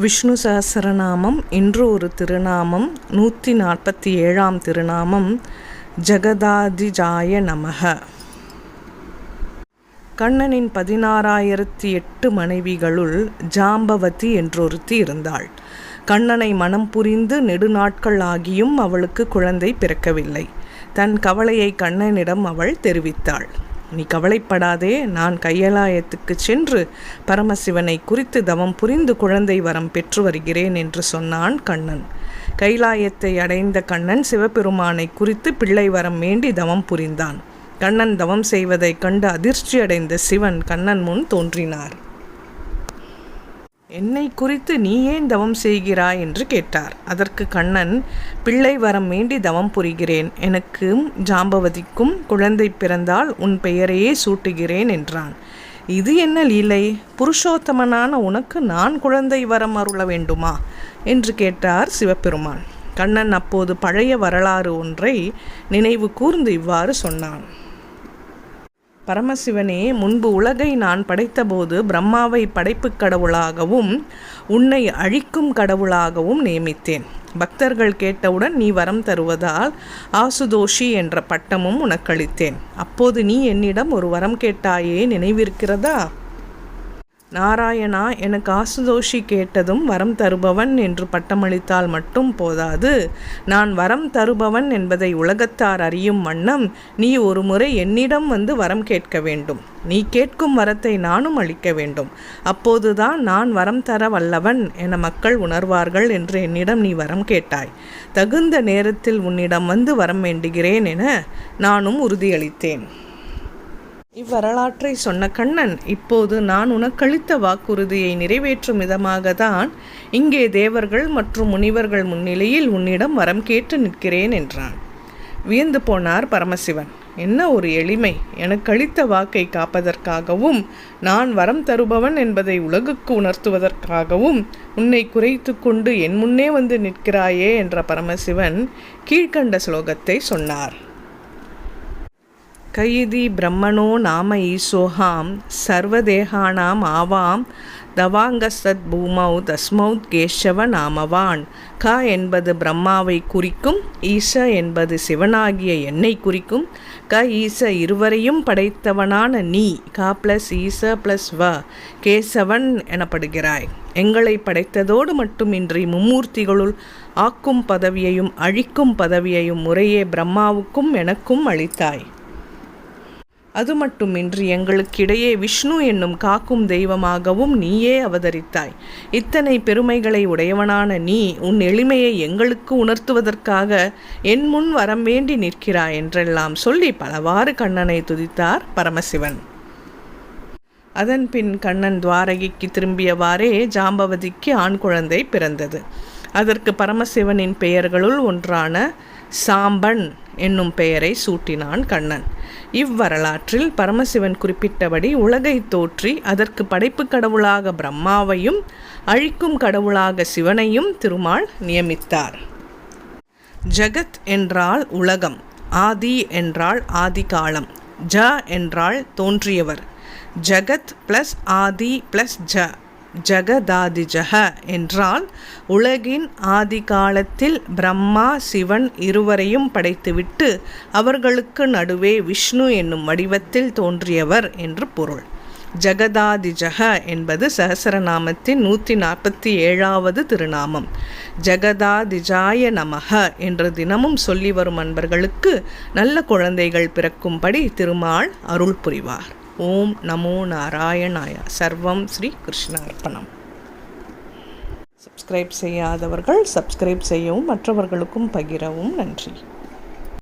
விஷ்ணு சஹசரநாமம் இன்று ஒரு திருநாமம் நூற்றி நாற்பத்தி ஏழாம் திருநாமம் ஜெகதாதிஜாய நமக. கண்ணனின் பதினாறாயிரத்தி எட்டு மனைவிகளுள் ஜாம்பவதி என்றொருத்தி இருந்தாள். கண்ணனை மனம் புரிந்து நெடுநாட்கள் ஆகியும் அவளுக்கு குழந்தை பிறக்கவில்லை. தன் கவலையை கண்ணனிடம் அவள் தெரிவித்தாள். நீ கவலைப்படாதே நான் கையலாயத்துக்கு சென்று பரமசிவனை குறித்து தவம் புரிந்து குழந்தை வரம் பெற்று வருகிறேன் என்று சொன்னான் கண்ணன். கைலாயத்தை அடைந்த கண்ணன் சிவபெருமானை குறித்து பிள்ளை வரம் வேண்டி தவம் புரிந்தான். கண்ணன் தவம் செய்வதைக் கண்டு அதிர்ச்சியடைந்த சிவன் கண்ணன் முன் தோன்றினார். என்னை குறித்து நீ ஏன் தவம் செய்கிறாய் என்று கேட்டார். அதற்கு கண்ணன் பிள்ளை வரம் வேண்டி தவம் புரிகிறேன். எனக்கும் ஜாம்பவதிக்கும் குழந்தை பிறந்தால் உன் பெயரையே சூட்டுகிறேன் என்றான். இது என்ன லீலை? புருஷோத்தமனான உனக்கு நான் குழந்தை வரம் அருள வேண்டுமா? என்று கேட்டார் சிவபெருமான். கண்ணன் அப்போது பழைய வரலாறு ஒன்றை நினைவு கூர்ந்து இவ்வாறு சொன்னான். பரமசிவனே முன்பு உலகை நான் படைத்தபோது பிரம்மாவை படைப்புக் கடவுளாகவும் உன்னை அழிக்கும் கடவுளாகவும் நியமித்தேன். பக்தர்கள் கேட்டவுடன் நீ வரம் தருவதால் ஆசுதோஷி என்ற பட்டமும் உனக்களித்தேன் அப்போது நீ என்னிடம் ஒரு வரம் கேட்டாயே நினைவிருக்கிறதா? நாராயணா எனக்கு ஆசுதோஷி கேட்டதும் வரம் தருபவன் என்று பட்டமளித்தால் மட்டும் போதாது. நான் வரம் தருபவன் என்பதை உலகத்தார் அறியும் வண்ணம் நீ ஒரு முறை என்னிடம் வந்து வரம் கேட்க வேண்டும். நீ கேட்கும் வரத்தை நானும் அளிக்க வேண்டும். அப்போதுதான் நான் வரம் தர வல்லவன் என மக்கள் உணர்வார்கள் என்று என்னிடம் நீ வரம் கேட்டாய். தகுந்த நேரத்தில் உன்னிடம் வந்து வரம் வேண்டுகிறேன் என நானும் உறுதியளித்தேன். இவ்வரலாற்றை சொன்ன கண்ணன் இப்போது நான் உனக்களித்த வாக்குறுதியை நிறைவேற்றும் விதமாகத்தான் இங்கே தேவர்கள் மற்றும் முனிவர்கள் முன்னிலையில் உன்னிடம் வரம் கேட்டு நிற்கிறேன் என்றான். வியந்து போனார் பரமசிவன். என்ன ஒரு எளிமை! எனக்களித்த வாக்கை காப்பதற்காகவும் நான் வரம் தருபவன் என்பதை உலகுக்கு உணர்த்துவதற்காகவும் உன்னை குறைத்து கொண்டு என் முன்னே வந்து நிற்கிறாயே என்ற பரமசிவன் கீழ்கண்ட ஸ்லோகத்தை சொன்னார். கைதி பிரம்மணோ நாம ஈசோஹாம் சர்வதேகானாம் ஆவாம் தவாங்கசத் பூமௌ தஸ்மௌத் கேஷவ நாமவான். க என்பது பிரம்மாவை குறிக்கும் ஈச என்பது சிவனாகிய என்னை குறிக்கும். க ஈச இருவரையும் படைத்தவனான நீ க ப்ளஸ் ஈச ப்ளஸ் வ கேசவன் எனப்படுகிறாய். எங்களை படைத்ததோடு மட்டுமின்றி மும்மூர்த்திகளுள் ஆக்கும் பதவியையும் அழிக்கும் பதவியையும் முறையே பிரம்மாவுக்கும் எனக்கும் அளித்தாய். அது மட்டுமின்றி எங்களுக்கிடையே விஷ்ணு என்னும் காக்கும் தெய்வமாகவும் நீயே அவதரித்தாய். இத்தனை பெருமைகளை உடையவனான நீ உன் எளிமையை எங்களுக்கு உணர்த்துவதற்காக என் முன் வரம் வேண்டி நிற்கிறாய் என்றெல்லாம் சொல்லி பலவாறு கண்ணனை துதித்தார் பரமசிவன். அதன் பின் கண்ணன் துவாரகைக்கு திரும்பியவாறே ஜாம்பவதிக்கு ஆண் குழந்தை பிறந்தது. அதற்கு பரமசிவனின் பெயர்களுள் ஒன்றான சாம்பன் என்னும் பெயரை சூட்டினான் கண்ணன். இவ்வரலாற்றில் பரமசிவன் குறிப்பிட்டபடி உலகை தோற்றி அதற்கு படைப்பு கடவுளாக பிரம்மாவையும் அழிக்கும் கடவுளாக சிவனையும் திருமால் நியமித்தார். ஜகத் என்றால் உலகம் ஆதி என்றால் ஆதி காலம் ஜ என்றால் தோன்றியவர். ஜகத் ப்ளஸ் ஆதி ப்ளஸ் ஜ. ஜகதாதிஜக என்றால் உலகின் ஆதி காலத்தில் பிரம்மா சிவன் இருவரையும் படைத்துவிட்டு அவர்களுக்கு நடுவே விஷ்ணு என்னும் வடிவத்தில் தோன்றியவர் என்று பொருள். ஜகதாதிஜக என்பது சகசரநாமத்தின் நூற்றி நாற்பத்தி ஏழாவது திருநாமம். ஜகதாதிஜாய நமக என்று தினமும் சொல்லி வரும் அன்பர்களுக்கு நல்ல குழந்தைகள் பிறக்கும்படி திருமால் அருள் புரிவார். ஓம் நமோ நாராயணாய. சர்வம் ஸ்ரீ கிருஷ்ணார்ப்பணம். சப்ஸ்கிரைப் செய்யாதவர்கள் சப்ஸ்கிரைப் செய்யவும் மற்றவர்களுக்கும் பகிரவும் நன்றி.